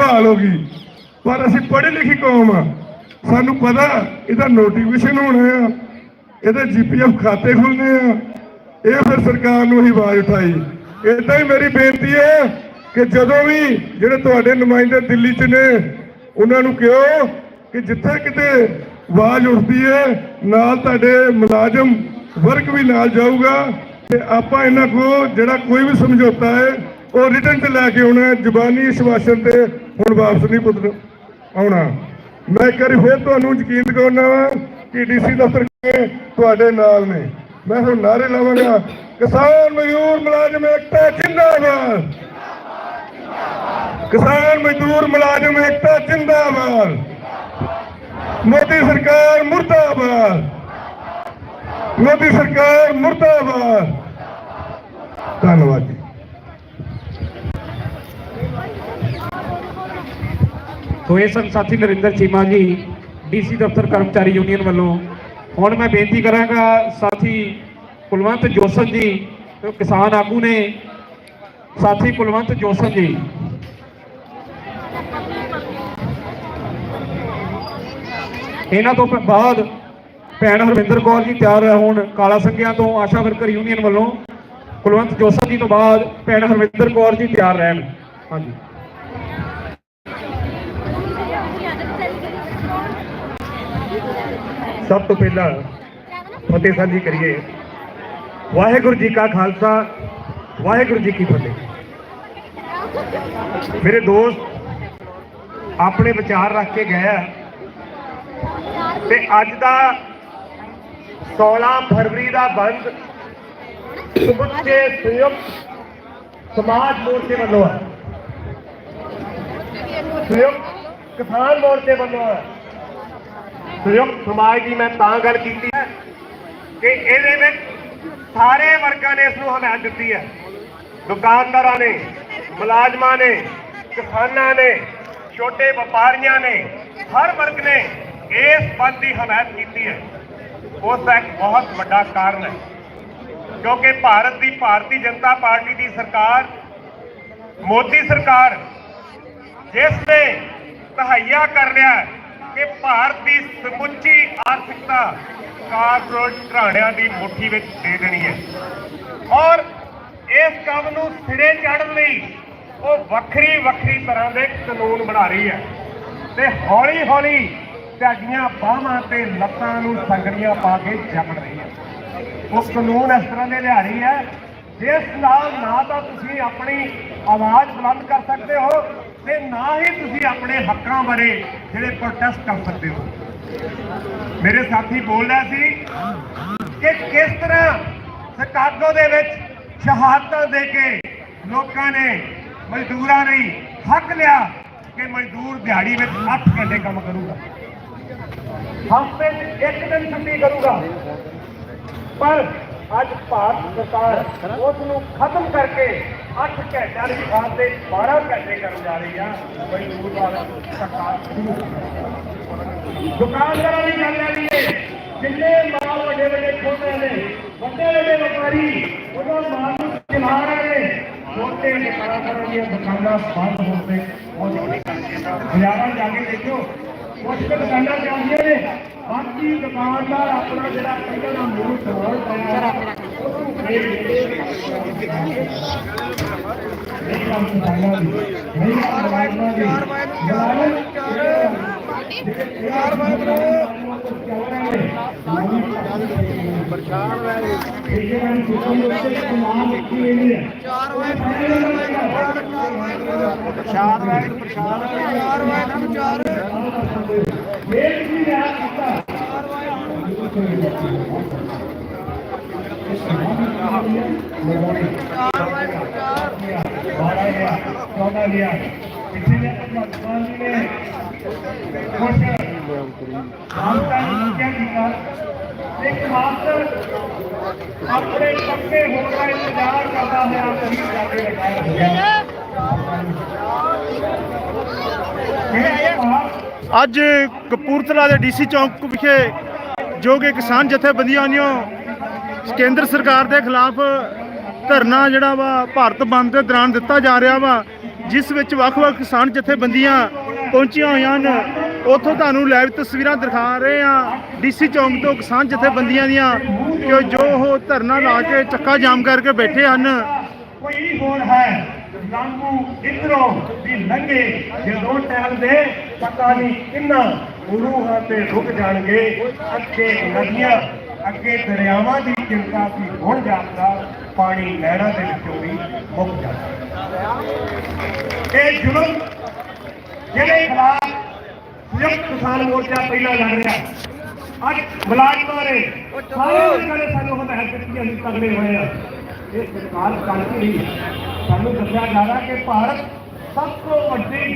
ਬਹਾਲ ਹੋ ਗਈ। ਪਰ ਅਸੀਂ ਪੜ੍ਹੀ ਲਿਖੀ ਕੌਮ ਆ। ਸਾਨੂੰ ਪਤਾ ਇਹਦਾ ਨੋਟੀਫਿਕੇਸ਼ਨ ਹੋਣਾ ਆ। ਇਹਦੇ ਜੀਪੀਐਫ ਖਾਤੇ ਖੁੱਲਨੇ ਆ। ਇਹ ਫਿਰ ਸਰਕਾਰ ਨੂੰ ਹੀ ਆਵਾਜ਼ ਉਠਾਈ। ਇਦਾਂ ਹੀ ਮੇਰੀ ਬੇਨਤੀ ਹੈ ਕਿ ਜਦੋਂ ਵੀ ਜਿਹੜੇ ਤੁਹਾਡੇ ਨੁਮਾਇੰਦੇ ਦਿੱਲੀ 'ਚ ਨੇ, ਉਹਨਾਂ ਨੂੰ ਕਿਹੋ ਕਿ ਜਿੱਥੇ ਕਿਤੇ ਆਵਾਜ਼ ਉੱਠਦੀ ਹੈ, ਨਾਲ ਤੁਹਾਡੇ ਮੁਲਾਜ਼ਮ ਵਰਗ ਵੀ ਨਾਲ ਜਾਊਗਾ। ਤੇ ਆਪਾਂ ਇਹਨਾਂ ਕੋ ਜਿਹੜਾ ਕੋਈ ਵੀ ਸਮਝੌਤਾ ਹੈ ਉਹ ਰਿਟਰਨ ਤੇ ਲੈ ਕੇ ਆਉਣਾ ਹੈ। ਜ਼ੁਬਾਨੀ ਆਸ਼ਵਾਸਨ ਤੇ ਹੁਣ ਵਾਪਸ ਨਹੀਂ ਪੁੱਤਰ ਆਉਣਾ। ਮੈਂ ਇੱਕ ਵਾਰੀ ਫਿਰ ਤੁਹਾਨੂੰ ਯਕੀਨ ਦਿਵਾਉਣਾ ਵਾ ਕਿ ਡੀਸੀ ਦਫ਼ਤਰ ਤੁਹਾਡੇ ਨਾਲ ਨੇ। ਮੈਂ ਹੁਣ ਨਾਰੇ ਲਾਵਾਂਗਾ, ਕਿਸਾਨ ਮਜ਼ਦੂਰ ਮੁਲਾਜ਼ਮ ਏਕਤਾ ਜਿੰਦਾਬਾਦ। ਕਿਸਾਨ ਮਜ਼ਦੂਰ ਮੁਲਾਜ਼ਮ ਏਕਤਾ ਜਿੰਦਾਬਾਦ। ਮੋਦੀ ਸਰਕਾਰ ਮੁਰਦਾਬਾਦ। ਮੋਦੀ ਸਰਕਾਰ ਮੁਰਦਾਬਾਦ। ਧੰਨਵਾਦ ਜੀ ਸਨ ਸਾਥੀ ਨਰਿੰਦਰ ਚੀਮਾ ਜੀ, ਡੀਸੀ ਦਫ਼ਤਰ ਕਰਮਚਾਰੀ ਯੂਨੀਅਨ ਵੱਲੋਂ। ਹੁਣ ਮੈਂ ਬੇਨਤੀ ਕਰਾਂਗਾ ਸਾਥੀ ਕੁਲਵੰਤ ਜੋਸਨ ਜੀ, ਕਿਸਾਨ ਆਗੂ ਨੇ। ਸਾਥੀ ਕੁਲਵੰਤ ਜੋਸਨ ਜੀ। ਇਹਨਾਂ ਤੋਂ ਬਾਅਦ ਭੈਣ ਹਰਵਿੰਦਰ ਕੌਰ ਜੀ ਤਿਆਰ ਹੋਣ ਕਾਲਾ ਸੰਘਿਆਂ ਤੋਂ, ਆਸ਼ਾ ਵਰਕਰ ਯੂਨੀਅਨ ਵੱਲੋਂ। ਕੁਲਵੰਤ ਜੋਸਨ ਜੀ ਤੋਂ ਬਾਅਦ ਭੈਣ ਹਰਵਿੰਦਰ ਕੌਰ ਜੀ ਤਿਆਰ ਰਹਿਣ। ਹਾਂਜੀ। ਸਭ ਤੋਂ ਪਹਿਲਾਂ ਫਤਿਹ ਸਾਂਝੀ ਕਰੀਏ। ਵਾਹਿਗੁਰੂ ਜੀ ਕਾ ਖਾਲਸਾ, ਵਾਹਿਗੁਰੂ ਜੀ ਕੀ ਫਤਿਹ। ਮੇਰੇ ਦੋਸਤ ਆਪਣੇ ਵਿਚਾਰ ਰੱਖ ਕੇ ਗਏ ਆ। ਤੇ ਅੱਜ ਦਾ 16 ਫਰਵਰੀ ਦਾ ਬੰਦ ਸਮੁੱਚੇ ਸੰਯੁਕਤ ਸਮਾਜ ਮੋਰਚੇ ਵੱਲੋਂ ਹੈ ਸੰਯੁਕਤ ਕਿਸਾਨ ਮੋਰਚੇ ਵੱਲੋਂ ਹੈ ਸੰਯੁਕਤ ਸਮਾਜ ਦੀ ਮੈਂ ਤਾਂ ਗੱਲ ਕੀਤੀ ਹੈ ਕਿ ਇਹਦੇ ਵਿੱਚ ਸਾਰੇ ਵਰਗਾਂ ਨੇ ਇਸ ਨੂੰ ਹਮਾਇਤ ਦਿੱਤੀ ਹੈ। ਦੁਕਾਨਦਾਰਾਂ ਨੇ, ਮੁਲਾਜ਼ਮਾਂ ਨੇ, ਕਿਸਾਨਾਂ ਨੇ, ਛੋਟੇ ਵਪਾਰੀਆਂ ਨੇ, ਹਰ ਵਰਗ ਨੇ ਇਸ ਬੰਦ ਦੀ ਹਮਾਇਤ ਕੀਤੀ ਹੈ। ਉਸ ਦਾ ਇੱਕ ਬਹੁਤ ਵੱਡਾ ਕਾਰਨ ਹੈ, ਕਿਉਂਕਿ ਭਾਰਤ ਦੀ ਭਾਰਤੀ ਜਨਤਾ ਪਾਰਟੀ ਦੀ ਸਰਕਾਰ, ਮੋਦੀ ਸਰਕਾਰ, ਜਿਸ ਨੇ ਤਹਈਆ ਕਰ ਲਿਆ ਹੈ ਕਿ ਭਾਰਤ ਦੀ ਸਮੁੱਚੀ ਆਰਥਿਕਤਾ ਕਾਰਪੋਰੇਟ ਘਰਾਣਿਆਂ ਦੀ ਮੁੱਠੀ ਵਿੱਚ ਦੇ ਦੇਣੀ ਹੈ। ਔਰ ਇਸ ਕੰਮ ਨੂੰ ਸਿਰੇ ਚੜ੍ਹਨ ਲਈ ਉਹ ਵੱਖਰੀ ਵੱਖਰੀ ਤਰ੍ਹਾਂ ਦੇ ਕਾਨੂੰਨ ਬਣਾ ਰਹੀ ਹੈ। ਤੇ ਹੌਲੀ ਹੌਲੀ ਤੁਹਾਡੀਆਂ ਬਾਹਾਂ ਤੇ ਲੱਤਾਂ ਨੂੰ ਸੰਗੜੀਆਂ ਪਾ ਕੇ ਜਕੜ ਰਹੀ ਹੈ। ਉਹ ਕਾਨੂੰਨ ਇਸ ਤਰ੍ਹਾਂ ਦੇ ਲਿਆ ਰਹੀ ਹੈ, ਜਿਸ ਨਾਲ ਨਾ ਤਾਂ ਤੁਸੀਂ ਆਪਣੀ ਆਵਾਜ਼ ਬੁਲੰਦ ਕਰ ਸਕਦੇ ਹੋ ਤੇ ਨਾ ਹੀ ਤੁਸੀਂ ਆਪਣੇ ਹੱਕਾਂ ਬਾਰੇ ਜਿਹੜੇ ਪ੍ਰੋਟੈਸਟ ਕਰ ਸਕਦੇ ਹੋ। ਮੇਰੇ ਸਾਥੀ ਬੋਲ ਰਿਹਾ ਸੀ ਕਿ ਕਿਸ ਤਰ੍ਹਾਂ ਸ਼ਿਕਾਗੋ ਦੇ ਵਿੱਚ ਸ਼ਹਾਦਤਾਂ ਦੇ ਕੇ ਲੋਕਾਂ ਨੇ ਮਜ਼ਦੂਰਾਂ ਲਈ ਹੱਕ ਲਿਆ ਕਿ ਮਜ਼ਦੂਰ ਦਿਹਾੜੀ ਵਿੱਚ 8 ਘੰਟੇ ਕੰਮ ਕਰੂਗਾ। ਹਫ਼ਤੇ 'ਚ ਇੱਕ ਦਿਨ ਛੁੱਟੀ ਕਰੂਗਾ। ਪਰ ਅੱਜ ਭਾਰਤ ਸਰਕਾਰ ਉਸ ਨੂੰ ਖਤਮ ਕਰਕੇ 8 ਘੰਟਿਆਂ ਦੀ ਥਾਂ ਤੇ 12 ਘੰਟੇ ਕਰਨ ਜਾ ਰਹੀ ਆ। ਮਜ਼ਦੂਰ ਵਾਲਾ ਸਰਕਾਰ ਦੁਕਾਨਦਾਰਾਂ ਦੀ ਗੱਲ ਹੈ ਲਈਏ ਜਿੰਨੇ ਮਾਲ ਵੱਡੇ ਵੱਡੇ ਖੋਲਦੇ ਨੇ, ਵੱਡੇ ਵੱਡੇ ਵਪਾਰੀ, ਉਹਨਾਂ ਮਾਲ ਨੂੰ ਚਲਾ ਰਹੇ ਨੇ। ਛੋਟੇ ਦੁਕਾਨਦਾਰਾਂ ਦੀਆਂ ਦੁਕਾਨਾਂ ਬੰਦ ਹੋਣ ਤੇ ਬਹੁਤ ਬਾਜ਼ਾਰਾਂ ਜਾ ਕੇ ਦੇਖੋ ਕੁਝ ਦੁਕਾਨਾਂ ਚੱਲਦੀਆਂ ਨੇ। ਬਾਕੀ ਦੁਕਾਨਦਾਰ ਆਪਣਾ ਜਿਹੜਾ ਪਹਿਲਾਂ ਦਾ ਮੂਲ ਸਵਾਲ ਫੇਰ ਨਹੀਂ ਕੰਮ। ਦੁਕਾਨਾਂ ਦੀ ਨਹੀਂ ਕੰਮ ਦੁਕਾਨਾਂ ਦੀ ਚਾਰ ਪ੍ਰਸ਼ਾਦ ਵਾਹਿਗੁਰੂ ਪ੍ਰਸ਼ਾਦ ਚਾਰ ਵਾਹਿਗੁਰੂ ਚਾਰ ਇਹ ਵੀ ਰਿਹਾ ਕੀਤਾ ਬਾਰਾਂ ਲਿਆ ਚੌਦਾਂ ਲਿਆ ਪਿਛਲੇ ਨੇ ਭਗਵਾਨ ਜੀ ਨੇ ਕੁਝ ਆਮਤਾਂ ਨੂੰ ਕਿਹਾ ਕੀਤਾ ਇੱਕ ਮਾਸਟਰ ਆਪਣੇ ਪੱਕੇ ਹੋਣ ਦਾ ਇੰਤਜ਼ਾਰ ਕਰਦਾ ਹੋਇਆ ਸ਼ਹੀਦ ਜਾ ਕੇ ਲਗਾਇਆ ਹੋਇਆ ਇਹ ਭਾਵ ਅੱਜ ਕਪੂਰਥਲਾ ਦੇ ਡੀਸੀ ਚੌਂਕ ਵਿਖੇ ਜੋ ਕਿ ਕਿਸਾਨ ਜਥੇਬੰਦੀਆਂ ਨੇ ਕੇਂਦਰ ਸਰਕਾਰ ਦੇ ਖਿਲਾਫ ਧਰਨਾ ਜਿਹੜਾ ਵਾ ਭਾਰਤ ਬੰਦ ਦੇ ਦੌਰਾਨ ਦਿੱਤਾ ਜਾ ਰਿਹਾ ਵਾ, ਜਿਸ ਵਿੱਚ ਵੱਖ-ਵੱਖ ਕਿਸਾਨ ਜਥੇਬੰਦੀਆਂ ਪਹੁੰਚੀਆਂ ਹੋਈਆਂ ਹਨ। ਉੱਥੋਂ ਤੁਹਾਨੂੰ ਲਾਈਵ ਤਸਵੀਰਾਂ ਦਿਖਾ ਰਹੇ ਹਾਂ ਡੀਸੀ ਚੌਂਕ ਤੋਂ ਕਿਸਾਨ ਜਥੇਬੰਦੀਆਂ ਦੀਆਂ ਕਿ ਜੋ ਉਹ ਧਰਨਾ ਲਾ ਕੇ ਚੱਕਾ ਜਾਮ ਕਰਕੇ ਬੈਠੇ ਹਨ। ਕੋਈ ਹੋਰ ਹੈ। ਲਾਂਗੂ ਇਧਰੋਂ ਵੀ ਲੰਘੇ। ਜਦੋਂ ਟਹਿਲ ਪਤਾ ਨਹੀਂ ਕਿੰਨਾ ਉਰੂਹਾਂ ਤੇ ਰੁਕ ਜਾਣਗੇ। ਅੱਗੇ ਨਦੀਆਂ, ਅੱਗੇ ਦਰਿਆਵਾਂ ਦੀ ਚਿੰਤਾ ਸੀ ਹੁਣ ਜਾਂਦਾ ਪਾਣੀ ਨਹਿਰਾਂ ਦੇ ਵਿੱਚੋਂ ਵੀ ਮੁੱਕ ਜਾਂਦਾ। ਇਹ ਜ਼ੁਲਮ ਜਿਹੜੇ ਖਿਲਾਫ ਸੰਯੁਕਤ ਕਿਸਾਨ ਮੋਰਚਾ ਪਹਿਲਾਂ ਲੜ ਰਿਹਾ। ਅੱਜ ਮੁਲਾਜ਼ਮਾਂ ਨੇ ਸਾਰੇ ਲੋਕਾਂ ਸਾਨੂੰ ਹਦਾਇਤ ਦਿੱਤੀ, ਅਸੀਂ ਤਗੜੇ ਹੋਏ ਆ ਇਹ ਸਰਕਾਰ ਕਰਕੇ ਨਹੀਂ ਸਾਨੂੰ ਦੱਸਿਆ ਜਾ ਰਿਹਾ ਕਿ ਭਾਰਤ ਸਭ ਤੋਂ ਵੱਡੀ